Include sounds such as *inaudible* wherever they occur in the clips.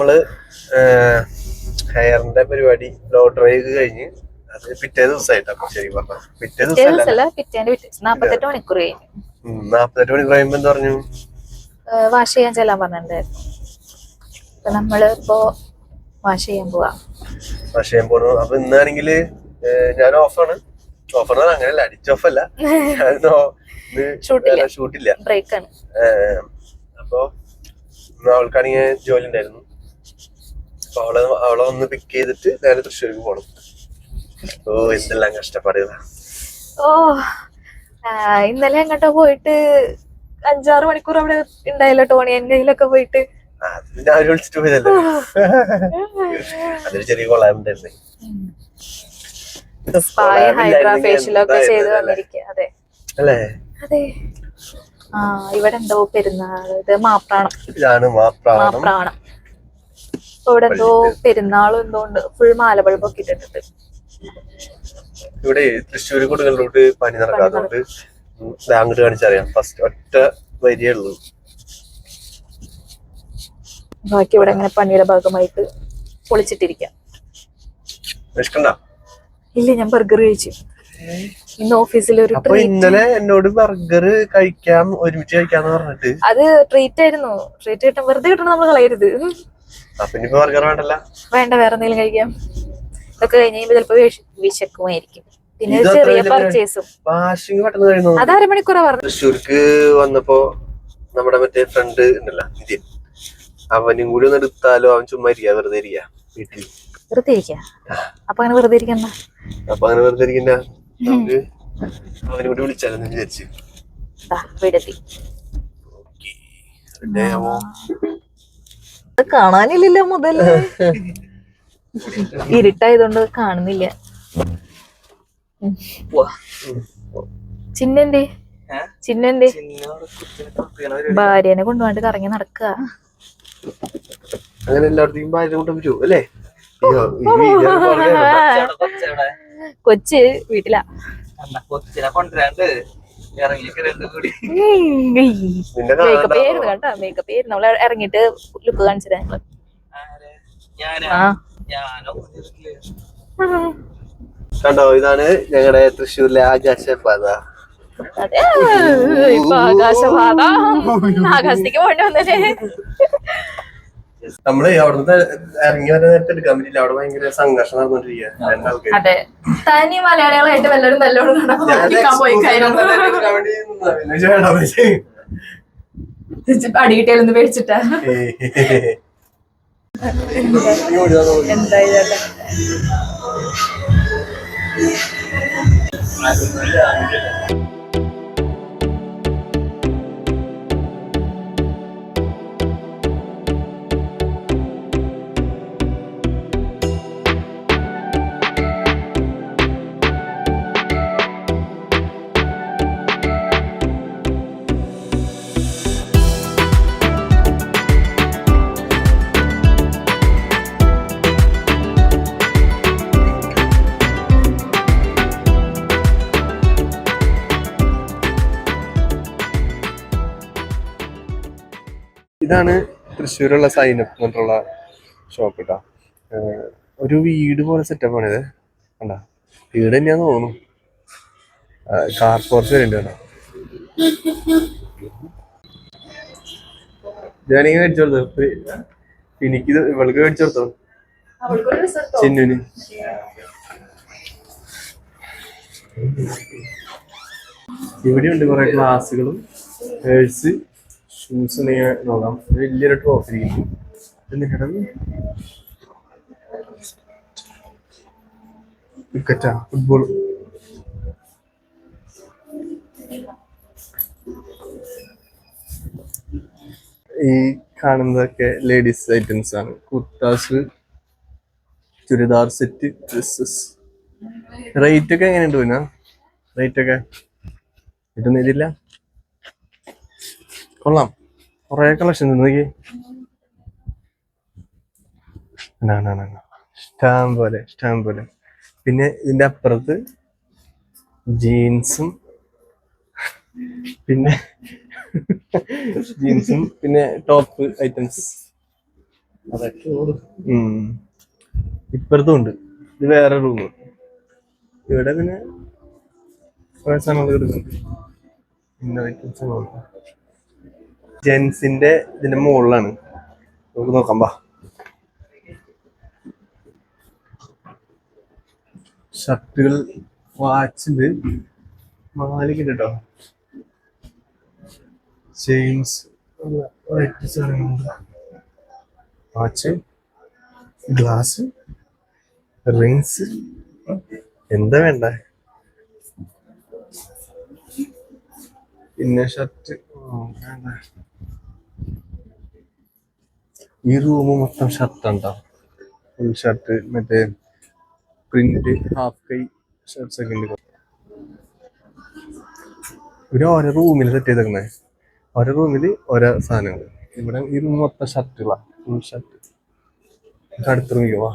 നമ്മൾ ഹെയറിന്റെ പരിപാടി law drive കഴിഞ്ഞ് അത് പിറ്റേ ദിവസമായിട്ടാ ശരി പറഞ്ഞു. പിറ്റേ ദിവസം പിറ്റേന്റെ നാപ്പത്തെട്ട് മണിക്കൂർ കഴിഞ്ഞു. നാപ്പത്തെട്ട് മണി കഴിയുമ്പോ എന്ത് പറഞ്ഞു? വാഷ് ചെയ്യാൻ ചെല്ലാൻ പറഞ്ഞിട്ടുണ്ടായിരുന്നു. നമ്മൾ ഇപ്പോ വാഷ് ചെയ്യാൻ പോവാ. പോണു. അപ്പൊ ഇന്നാണെങ്കിൽ ഏഹ്, ഞാൻ ഓഫാണ് ഓഫാണ് അങ്ങനെയല്ല അടിച്ച് ഓഫ് ഷൂട്ടില്ല. ഷൂട്ടില്ല ബ്രേക്ക് ആണ്. അപ്പൊ അവൾക്കാണെങ്കിൽ ജോലി ഉണ്ടായിരുന്നു. അപ്പൊ അവളെ അവളെ ഒന്ന് പിക്ക് ചെയ്തിട്ട് നേരെ തൃശ്ശൂർക്ക് പോണം. ഓ എന്തെല്ലാം കഷ്ടപ്പാടുകളാ. ഓ ഇന്നലെ എങ്ങോട്ടോ പോയിട്ട് അഞ്ചാറ് മണിക്കൂർ അവിടെ ഉണ്ടായല്ലോ ടോണി എന്നൊക്കെ പോയിട്ട്? അത് പിന്നെ അവർ വിളിച്ചിട്ട് പോയതല്ലേ? അതൊരു ചെറിയ ഹൈഡ്രാ അല്ലേ? അതെ. ആ ഇവിടെ എന്തോ പെരുന്നാൾ ഇത് മാപ്രാണം. ഇതാണ് മാപ്രാണം. മാപ്രാണം. ഇപ്പൊ ഇവിടെ എന്തോ പെരുന്നാളും എന്തോ ഉണ്ട്. ഫുൾ മാല ബൾബൊക്കെ ഇട്ടിട്ടുണ്ട്. ഇവിടെ തൃശ്ശൂർ കൊടുങ്ങലോട്ട് പനി നടക്കാത്തതുകൊണ്ട് ദാ അങ്ങോട്ട് കാണിച്ചറിയാം. ഫസ്റ്റ് ഒറ്റ വരിയേ ഉള്ളൂ. ബാക്കി ഇവിടെ ഇങ്ങനെ പണിയുടെ ഭാഗമായിട്ട് പൊളിച്ചിട്ടിരിക്കാം. ഇല്ല ഞാൻ ബർഗർ കഴിച്ചു. ഇന്ന് ഓഫീസിൽ ഒരു ഇന്നലെ എന്നോട് ബർഗർ കഴിക്കാം ഒരുമിച്ച് കഴിക്കാന്ന് പറഞ്ഞിട്ട്. അത് ട്രീറ്റ് ആയിരുന്നു. ട്രീറ്റ് കിട്ടാൻ വെറുതെ കിട്ടണം നമ്മൾ കളയരുത്. വേണ്ട വേറെ എന്തെങ്കിലും കഴിക്കാം. ഇതൊക്കെ കഴിഞ്ഞ് ചിലപ്പോ വിശക്കുമായിരിക്കും. പിന്നെ ചെറിയ പർച്ചേസും അത് അരമണിക്കൂറാ പറഞ്ഞു തൃശ്ശൂർക്ക് വന്നപ്പോ നമ്മുടെ മറ്റേ ഫ്രണ്ട് ഉണ്ടല്ലോ നിതിൻ അവനും കൂടി ഒന്ന് എടുത്താലോ അവൻ ചുമ്മാ ഇരിക്കുക വെറുതെ ഇരിക്കുക വീട്ടിൽ വെറുതെ ഇരിക്കാ? അപ്പൊ അങ്ങനെ വെറുതെ ഇരിക്കണ്ട. അപ്പൊ അങ്ങനെ വെറുതെ ഇരിക്കുന്ന നമുക്ക് അവനും കൂടി വിളിച്ചാലെന്ന് വിചാരിച്ചു. വീടെത്തി. ഓക്കേ. അവിടെ കാണാനില്ല കാണാനില്ലല്ലോ മുതൽ. *laughs* ഇരുട്ടായതുകൊണ്ട് കാണുന്നില്ല. ചിന്നെന്തേ ചിന്നെന്തേ ഭാര്യനെ കൊണ്ടുപോണ്ട് കറങ്ങി നടക്കുക അങ്ങനെ എല്ലായിടത്തേക്കും ഭാര്യ അല്ലേ? കൊച്ച് വീട്ടിലാ. കൊച്ചിനെ കൊണ്ടുവരാണ്ട്. മേക്കപ്പ് ആയിരുന്നു കേട്ടോ മേക്കപ്പ് ആയിരുന്നു. നമ്മൾ ഇറങ്ങിട്ട് ലുക്ക് കാണിച്ചത് ഞങ്ങൾ. കണ്ടോ ഇതാണ് ഞങ്ങളുടെ തൃശ്ശൂരിലെ ആകാശപാത. അതെ ഇപ്പൊ ആകാശപാത. ആകാശത്തേക്ക് പോകേണ്ടി വന്നേ നമ്മൾ അവിടുന്ന് ഇറങ്ങി വരെ നേരത്തെ എടുക്കാൻ പറ്റില്ല അവിടെ ഭയങ്കര സംഘർഷം അതെ. തനി മലയാളികളായിട്ട് വല്ലവരും നല്ലോണം നടക്കാൻ പോയി അടി കിട്ടിയാലൊന്ന് പേടിച്ചിട്ടാ. എന്തായാലും ഇതാണ് തൃശ്ശൂരുള്ള സൈനപ്പ് എന്നിട്ടുള്ള ഷോപ്പ് കേട്ടോ ഒരു വീട് പോലെ സെറ്റപ്പ് ആണിത്. ഇത് കണ്ട? വീട് തന്നെയാന്ന് തോന്നുന്നു. കാർ പോർച്ച് വരുന്നുണ്ട് കേട്ടോ ഞാനിങ്ങനെ മേടിച്ചു കൊടുത്തു? എനിക്കിത് ഇവൾക്ക് മേടിച്ചു കൊടുത്തു? ചിന്നുന് ഇവിടെയുണ്ട് കുറെ ക്ലാസ്സുകളും പേഴ്സ് ഷൂസ് നോക്കാം വലിയൊരു ട്രോഫി എന്നിട്ട് ക്രിക്കറ്റാ ഫുട്ബോൾ ഈ കാണുന്നതൊക്കെ ലേഡീസ് ഐറ്റംസ് ആണ്. Kurtas churidar set dresses rate ഒക്കെ എങ്ങനെയുണ്ട് പിന്നെ? റേറ്റ് ഒക്കെ? കിട്ടുന്നില്ല കൊള്ളാം. കൊറേ കളക്ഷൻ നോക്കി സ്റ്റാം പോലെ സ്റ്റാമ്പ് പോലെ. പിന്നെ ഇതിന്റെ അപ്പുറത്ത് ജീൻസും പിന്നെ ജീൻസും പിന്നെ ടോപ്പ് ഐറ്റംസ്. അതൊക്കെ ഇപ്പുറത്തും ഉണ്ട്. ഇത് വേറെ റൂം ഇവിടെ പിന്നെ കുറെ സാധനങ്ങൾ കിടക്കുന്നുണ്ട് ഇന്ന ഐറ്റംസ് ജെൻസിന്റെ ഇതിന്റെ മുകളിലാണ്. നമുക്ക് നോക്കാം ബാ. ഷർട്ടുകൾ വാച്ച് ഉണ്ട്. മാലിക്ക് ചെയിൻസ് വാച്ച് ഗ്ലാസ് റിങ്സ്. എന്താ വേണ്ട? പിന്നെ ഷർട്ട്. ഈ റൂം മൊത്തം ഷർട്ട് ഉണ്ടോ ഫുൾ ഷർട്ട് മറ്റേ പ്രിന്റ് ഹാഫ് കൈ ഷർട്ട്സ് ഒക്കെ ഉണ്ട്. ഇവർ ഓരോ റൂമിൽ സെറ്റ് ചെയ്തേക്കുന്നത് ഓരോ റൂമിൽ ഓരോ സാധനങ്ങൾ ഇവിടെ ഈ റൂം മൊത്തം ഷർട്ടുകളാണ് ഫുൾ ഷർട്ട് അടുത്ത റൂമിൽ പോവാ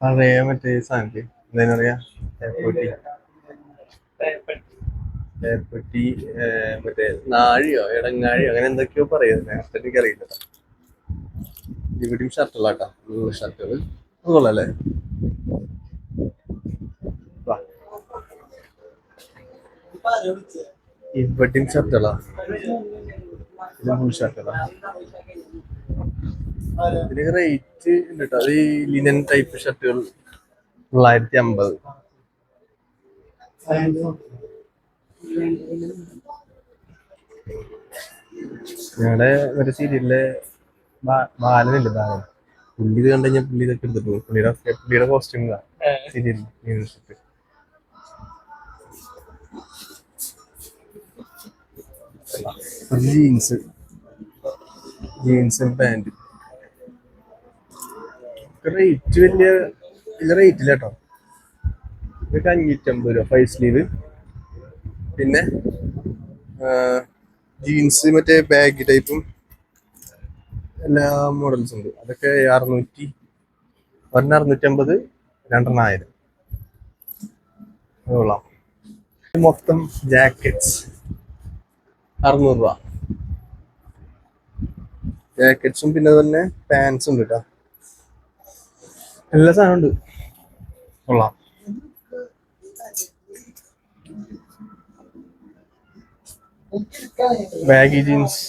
പഴയ മറ്റേ സാധനത്തിൽ എന്താ പറയാ തേപ്പൊട്ടി. തേപ്പൊട്ടി മറ്റേ നാഴിയോ ഇടങ്ങാഴിയോ അങ്ങനെ എന്തൊക്കെയോ പറയുന്നത് നേരത്തെ എനിക്കറിയില്ല ഇവിടെയും ഷർട്ടുകളാട്ടാ ഷർട്ടുകൾ അത് കൊള്ളാല്ലേ. ഇവിടെയും ഷർട്ടുകളാ ഇത് ഷർട്ടുകളാ ഇതിന് റേറ്റ് ഉണ്ട് കേട്ടോ അത് ഈ ലിനൻ ടൈപ്പ് ഷർട്ടുകൾ തൊള്ളായിരത്തി അമ്പത്. ഞങ്ങളുടെ ഒരു സീരിയലിലെ ബാലനില്ലേ ബാലൻ? പുള്ളി ഇത് കണ്ടു കഴിഞ്ഞാൽ പുള്ളി ഇതൊക്കെ എടുത്തിട്ട് പോകും പുള്ളിയുടെ പുള്ളിയുടെ കോസ്റ്റ്യൂം സീരിയൽ ഷർട്ട് ജീൻസ്. ജീൻസും പാന്റും റേറ്റ് വലിയ റേറ്റില്ല കേട്ടോ. ഇതൊക്കെ അഞ്ഞൂറ്റമ്പത് രൂപ ഫൈവ് സ്ലീവ് പിന്നെ ജീൻസ് മറ്റേ ബാഗ് ടൈപ്പും എല്ലാ മോഡൽസും ഉണ്ട്. അതൊക്കെ അറുന്നൂറ്റി ഒരെണ്ണം അറുന്നൂറ്റമ്പത് രണ്ടെണ്ണം ആയിരം കൊള്ളാം. മൊത്തം ജാക്കറ്റ്സ് അറുന്നൂറ് രൂപ. ജാക്കറ്റ്സും പിന്നെ തന്നെ പാൻസും ഉണ്ട് കേട്ടോ എല്ലാ സാധനവും ഉണ്ട്. കൊള്ളാം. ബാഗി ജീൻസ്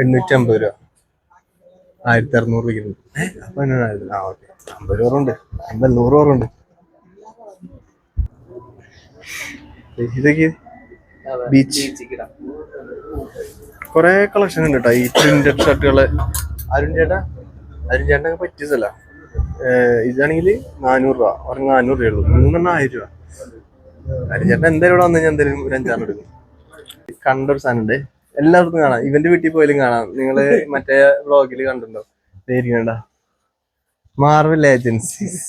എണ്ണൂറ്റി അമ്പത് രൂപ ആയിരത്തി അറുന്നൂറ് രൂപ അപ്പൊ എന്നോട് ആ ഓക്കെ. അമ്പത് രൂപ ഉണ്ട് അമ്പത് നൂറ് രൂപ ഉണ്ട് ഇതൊക്കെ ബീച്ച് കൊറേ കളക്ഷൻ ഉണ്ട് കേട്ടോ ഈ പ്രിന്റഡ് ഷർട്ടുകൾ. അരുൺ ചേട്ടാ? അരുൺ ചേട്ടനൊക്കെ പറ്റിയതല്ല ഇതാണെങ്കിൽ നാനൂറ് രൂപ. ഒരെണ്ണം നാനൂറ് രൂപയുള്ളൂ മൂന്നെണ്ണം ആയിരം രൂപ. അരുൺ ചേട്ടൻ എന്തായാലും ഇവിടെ വന്നു ഞാൻ എന്തായാലും ഒരു അഞ്ചാറ് എടുക്കും. കണ്ടൊരു സാധനം ഉണ്ട്. എല്ലായിടത്തും കാണാം. ഇവന്റെ വീട്ടിൽ പോയാലും കാണാം. നിങ്ങൾ മറ്റേ വ്ളോഗിൽ കണ്ടിട്ടുണ്ടോ? ധൈര്യണ്ട മാർവൽ ഏജൻസീസ്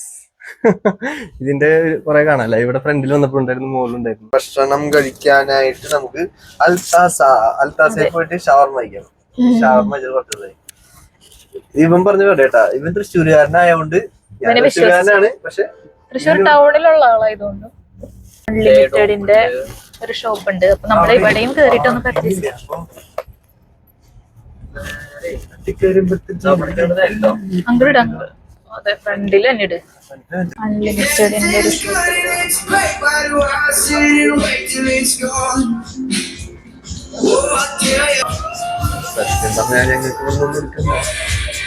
ഇതിന്റെ കുറെ കാണാല്ലേ? ഇവിടെ ഫ്രണ്ടിൽ വന്നപ്പോൾ ഉണ്ടായിരുന്നു മുകളിലുണ്ടായിരുന്നു ഭക്ഷണം കഴിക്കാനായിട്ട് നമുക്ക് അൽത്താസ അൽത്താസയിൽ പോയിട്ട് ഷവർമ കഴിക്കണം. ഷവർമ കുറച്ചത് ഇവൻ പറഞ്ഞു കേട്ടാ. ഇവൻ തൃശ്ശൂരുകാരനായോണ്ട് തൃശ്ശൂരുകാരനാണ്. പക്ഷെ തൃശ്ശൂർ ടൗണിലുള്ള ആളായതുകൊണ്ട്. അൺലിമിറ്റഡിന്റെ ഒരു ഷോപ്പ് ഉണ്ട് അപ്പൊ നമ്മൾ ഇവിടെയും കേറിട്ട് ഒന്ന് പർച്ചേസ് അതെ ഫ്രണ്ടിൽ തന്നെ ഇട്. അൺലിമിറ്റഡിന്റെ ഒരു ഷോപ്പ്. സത്യം പറഞ്ഞാൽ ഞങ്ങൾക്ക് ഒന്നും എടുക്കണ്ട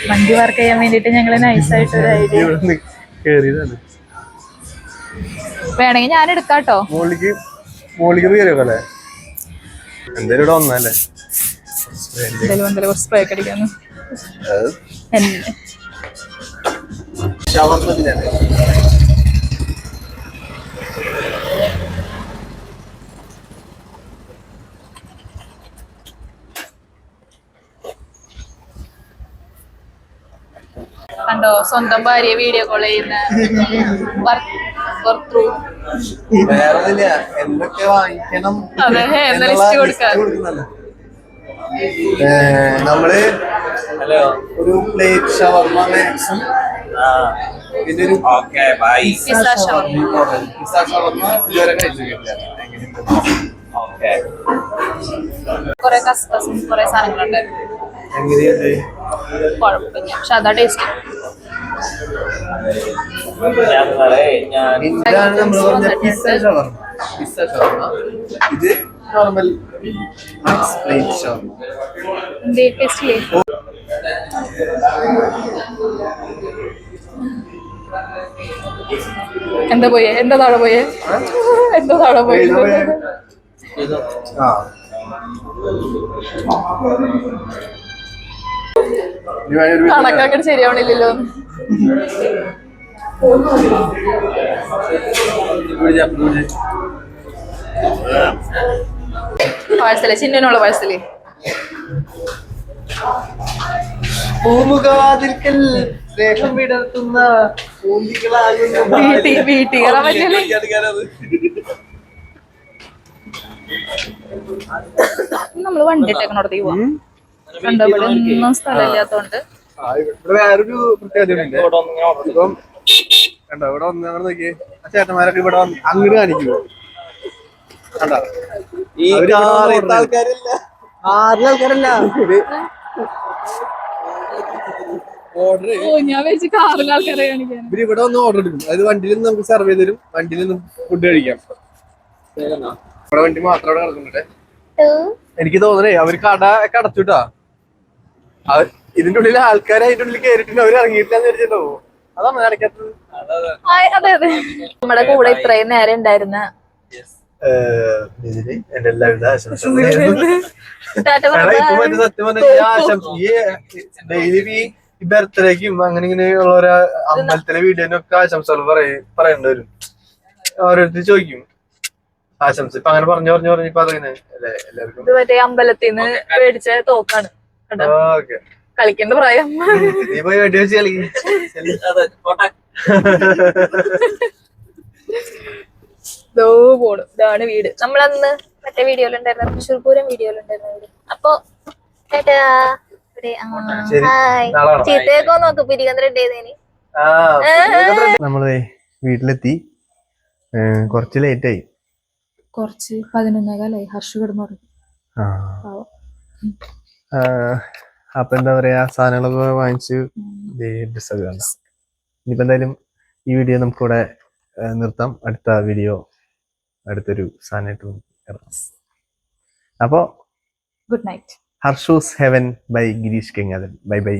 വണ്ടി വർക്ക് ചെയ്യാൻ വേണ്ടിട്ട് ഞങ്ങൾ നൈസായിട്ട് ഒരു ഐഡിയ വേണമെങ്കിൽ ഞാൻ എടുക്കാട്ടോ. മോളിക്ക് മോളിക്ക് കയറിയോ എന്തേലും ഇവിടെ വന്നല്ലേ എന്തേലും എന്തായാലും കുറച്ച് സ്പ്രേ ഒക്കെ അടിക്കാന്ന്. എന്നെ. കണ്ടോ? സ്വന്തം ഭാര്യ വീഡിയോ കോൾ ചെയ്യുന്ന വേറെ എന്തൊക്കെ വാങ്ങിക്കണം? നമ്മൾ ഒരു പ്ലേറ്റ് ഷവർമ മാക്സും പിന്നെ ഒരു ഷവർമ്മ ഇതുവരെ കഴിച്ചിട്ടില്ല. എങ്ങനെയുണ്ട് ഓക്കെ കുറെ കസ്കസും കുറെ സാധനങ്ങളുണ്ടായിരുന്നു എങ്ങനെയുണ്ട്? കുഴപ്പമില്ല. പക്ഷെ അതാ ടേസ്റ്റ് ഇതാണ് നമ്മൾ പറഞ്ഞ പിസ്സ ഷവർമ പിസ്സ ഷവർമ ഇത് നോർമൽ പ്ലേറ്റ് എന്തേ പോയേ? എന്താ താഴെ പോയേ? എന്താ താഴെ പോയേ? ആ. കണക്കാക്കിട്ട് ശരിയാവണില്ലല്ലോ. പാഴ്സൽ ചിന്നനുള്ള പാഴ്സൽ. പൂമുഖവാതിൽക്കൽ ദേഹം വിടർത്തുന്ന നമ്മൾ വണ്ടി ഇട്ടേക്കണോടത്തേക്ക് പോവാം കണ്ടോ ഇവിടെ ഒന്നും സ്ഥലമില്ലാത്തോണ്ട്. ഇവിടെ വേറൊരു പ്രത്യേകതയുണ്ട്. ഇപ്പം കണ്ടോ ഇവിടെ നോക്കിയേ ആ ചേട്ടന്മാരൊക്കെ ഇവിടെ വന്ന് അങ്ങോട്ട് കാണിക്കുമോ കണ്ടോ? അവർ ആൾക്കാരില്ല. ആറിന് ആൾക്കാരല്ല. ഓർഡർ ഓ ഞാൻ വെച്ച് കാറിൽ ആൾക്കാരെ കാണിക്കാൻ. ഇവർ ഇവിടെ വന്ന് ഓർഡർ എടുക്കും അതായത് വണ്ടിയിൽ നിന്ന് നമുക്ക് സർവ് ചെയ്ത് തരും. വണ്ടിയിൽ നിന്ന് ഫുഡ് കഴിക്കാം. ഇവിടെ വണ്ടി മാത്രം അവിടെ കിടക്കുന്നുണ്ട്. എനിക്ക് തോന്നണേ അവർ കട ഒക്കെ അടച്ചുട്ടാ അവർ ഇതിന്റെ ഉള്ളിൽ ആൾക്കാരെ അതിന്റെ ഉള്ളിൽ കയറിയിട്ടുണ്ട് അവർ ഇറങ്ങിയിട്ടില്ലാന്ന് വിചാരിച്ചിട്ടോ അതാണ് നടക്കാത്തത്. അതെ അതെ നമ്മുടെ കൂടെ ഇത്രയും നേരം ഉണ്ടായിരുന്ന എന്റെ എല്ലാവിധ ആശംസകളും. ഈ ബർത്ത്ഡേക്കും അങ്ങനെ ഇങ്ങനെയുള്ള ഓരോ അമ്പലത്തിലെ വീഡിയോനൊക്കെ ആശംസകൾ പറയും പറയേണ്ടി വരും. ഓരോരുത്തർ ചോദിക്കും. ആശംസ. ഇപ്പൊ അങ്ങനെ പറഞ്ഞു പറഞ്ഞു പറഞ്ഞു ഇപ്പൊ അതങ്ങനെ? അല്ലേ എല്ലാവർക്കും അമ്പലത്തിൽ നിന്ന് മേടിച്ച തോക്കാണ്. ഓക്കെ. കളിക്കേണ്ട പ്രായം. നീ പോയി വെടി വെച്ച് കളിക്കും. ദോ പോണു. ഇതാണ് വീട്. നമ്മളന്ന് മറ്റേ വീഡിയോയിലുണ്ടായിരുന്ന തൃശ്ശൂർ പൂരം വീഡിയോയിലുണ്ടായിരുന്ന വീട്. അപ്പൊ. ചീത്തയൊക്കെ നോക്ക് പിരികന്ത്രണ്ടേന്നേനി നമ്മളെ വീട്ടിലെത്തി. കുറച്ച് ലേറ്റ് ആയി കുറച്ച് പതിനൊന്നേകാലായി. ഹർഷ് കിടന്നു ആ. അപ്പൊ എന്താ പറയാ സാധനങ്ങളൊക്കെ വാങ്ങിച്ചു ഡ്രസ്സൊക്കെ ഇനിയിപ്പോ എന്തായാലും ഈ വീഡിയോ നമുക്ക് ഇവിടെ നിർത്താം. അടുത്ത വീഡിയോ അടുത്തൊരു സാധനമായിട്ട് ഇറങ്ങാം. അപ്പോ good night Harshu's Heaven bye Girish Kengathan bye bye.